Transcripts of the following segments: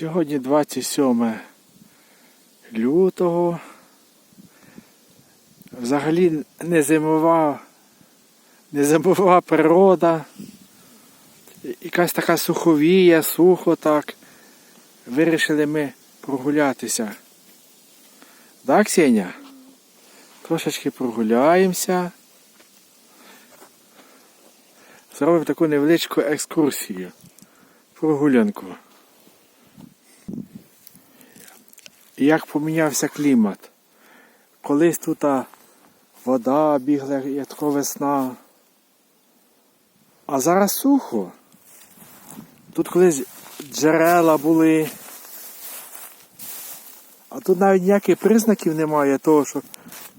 Сьогодні 27 лютого. Взагалі не зимова, не зимова природа. Якась така суховія, сухо так. Вирішили ми прогулятися. Так, Ксеня? Трошечки прогуляємося. Зробимо таку невеличку екскурсію. Прогулянку. Як помінявся клімат. Колись тут вода бігла, як така весна. А зараз сухо. Тут колись джерела були. А тут навіть ніяких признаків немає того, що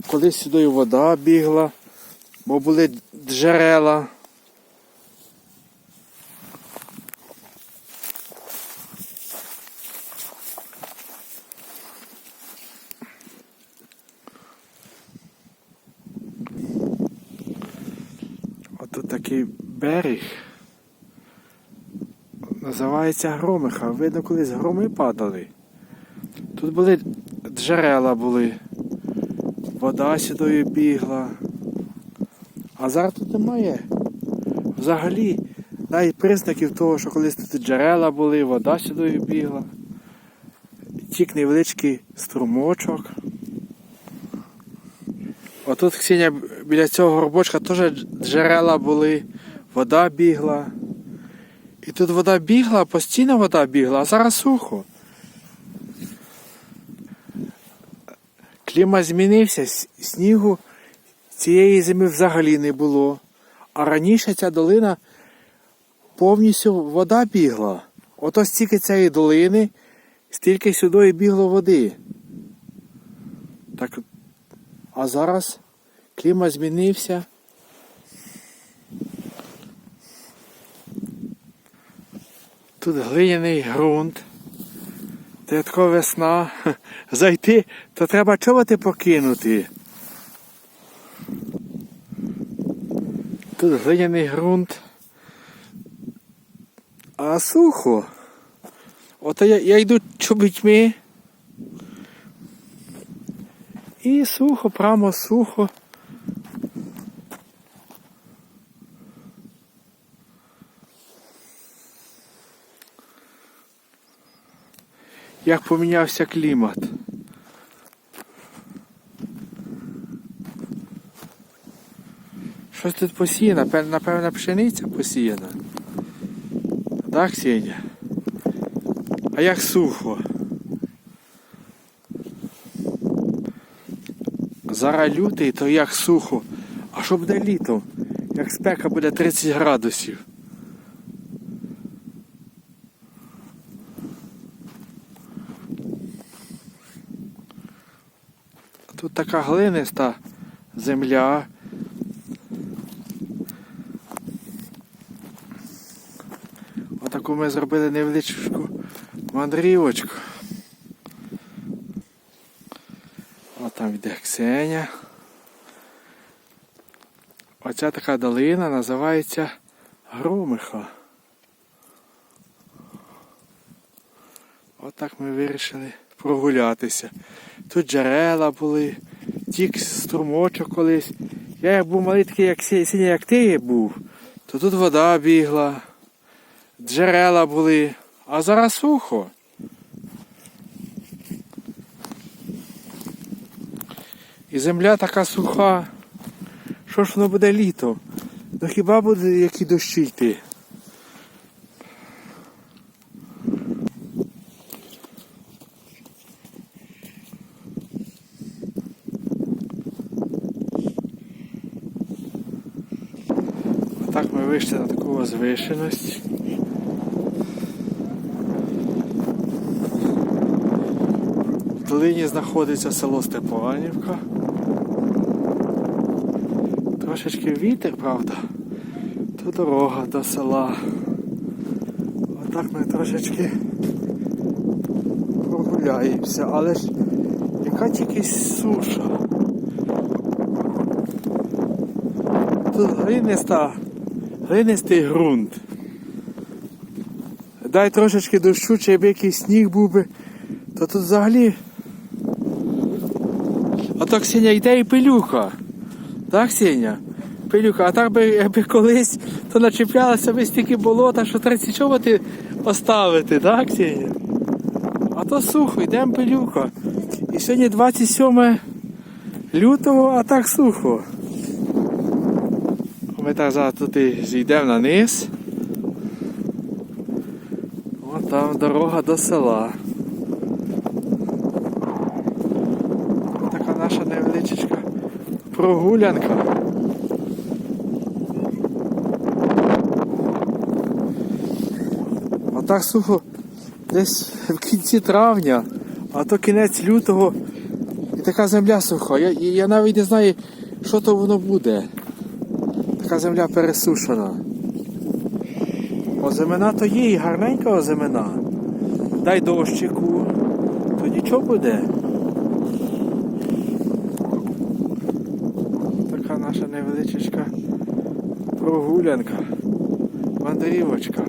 колись сюди вода бігла, бо були джерела. Отут такий берег. Називається Громиха. Видно, колись громи падали. Тут були джерела були. Вода сюди бігла. А зараз тут немає. Взагалі, навіть признаків того, що колись тут джерела були, вода сюди бігла. Тік невеличкий струмочок. Отут Ксеня біля цього горбочка теж джерела були, вода бігла. І тут вода бігла, постійно вода бігла, а зараз сухо. Клімат змінився, снігу цієї зими взагалі не було. А раніше ця долина повністю вода бігла. Ото стільки цієї долини, стільки сюди і бігло води. Так, а зараз клімат змінився. Тут глиняний ґрунт. Це така весна. Зайти, то треба чоботи покинути. Тут глиняний ґрунт. А сухо. Ото я, я йду чобітьми. І сухо, прямо сухо. Як помінявся клімат. Щось тут посіяно, Пев- напевно, пшениця посіяна. Так, Сеня? А як сухо? Зараз лютий, то як сухо. А що буде літом? Як спека буде 30 градусів. Така глиниста земля. Отаку ми зробили невеличку мандрівочку. От там йде Ксеня. Оця така долина називається Громиха. Отак ми вирішили прогулятися. Тут джерела були, тік струмочок колись. Я як був малий такий, як синій, як ти був, то тут вода бігла, джерела були, а зараз сухо. І земля така суха. Що ж воно буде літом? Ну хіба буде які дощі йти? Отак ми вийшли на таку возвишеність. В долині знаходиться село Степанівка. Трошечки вітер, правда. Тут дорога до села. Отак ми трошечки прогуляємося, але ж яка тільки суша. Тут глиниста, глинистий ґрунт. дай трошечки дощу, чи якби якийсь сніг був би, то тут взагалі. А то Ксеня йде і пилюка. Так, Ксеня? Пилюка, а так би, якби колись, то начіплялося би стільки болота, що треба чоботи оставити, так, Ксеня? А то сухо, йдемо пилюка. І сьогодні 27 лютого, а так сухо. Ми так зараз тут і зійдемо на низ. О, там дорога до села. Така наша невеличка прогулянка. А так сухо десь в кінці травня, а то кінець лютого і така земля суха. Я, я навіть не знаю, що то воно буде. Така земля пересушена. Озимена то є і гарненька озимена. Дай дощику, тоді що буде. Така наша невеличка прогулянка, мандрівочка.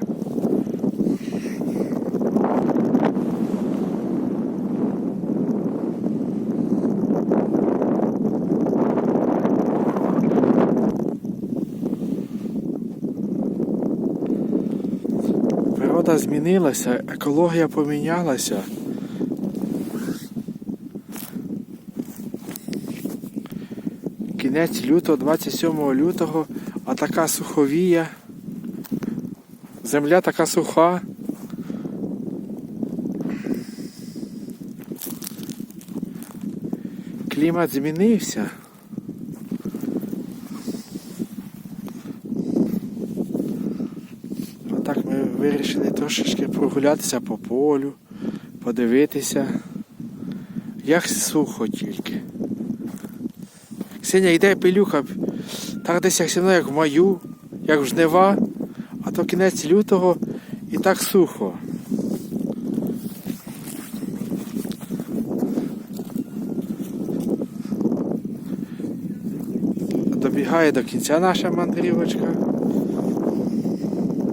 Природа змінилася, екологія помінялася. Кінець лютого, 27 лютого, а така суховія. Земля така суха. Клімат змінився. Отак ми вирішили трошечки прогулятися по полю, подивитися. Як сухо тільки. Ксеня йде пилюха, так десь як сіно, як в маю, як в жнива, а то кінець лютого і так сухо. Добігає до кінця наша мандрівочка.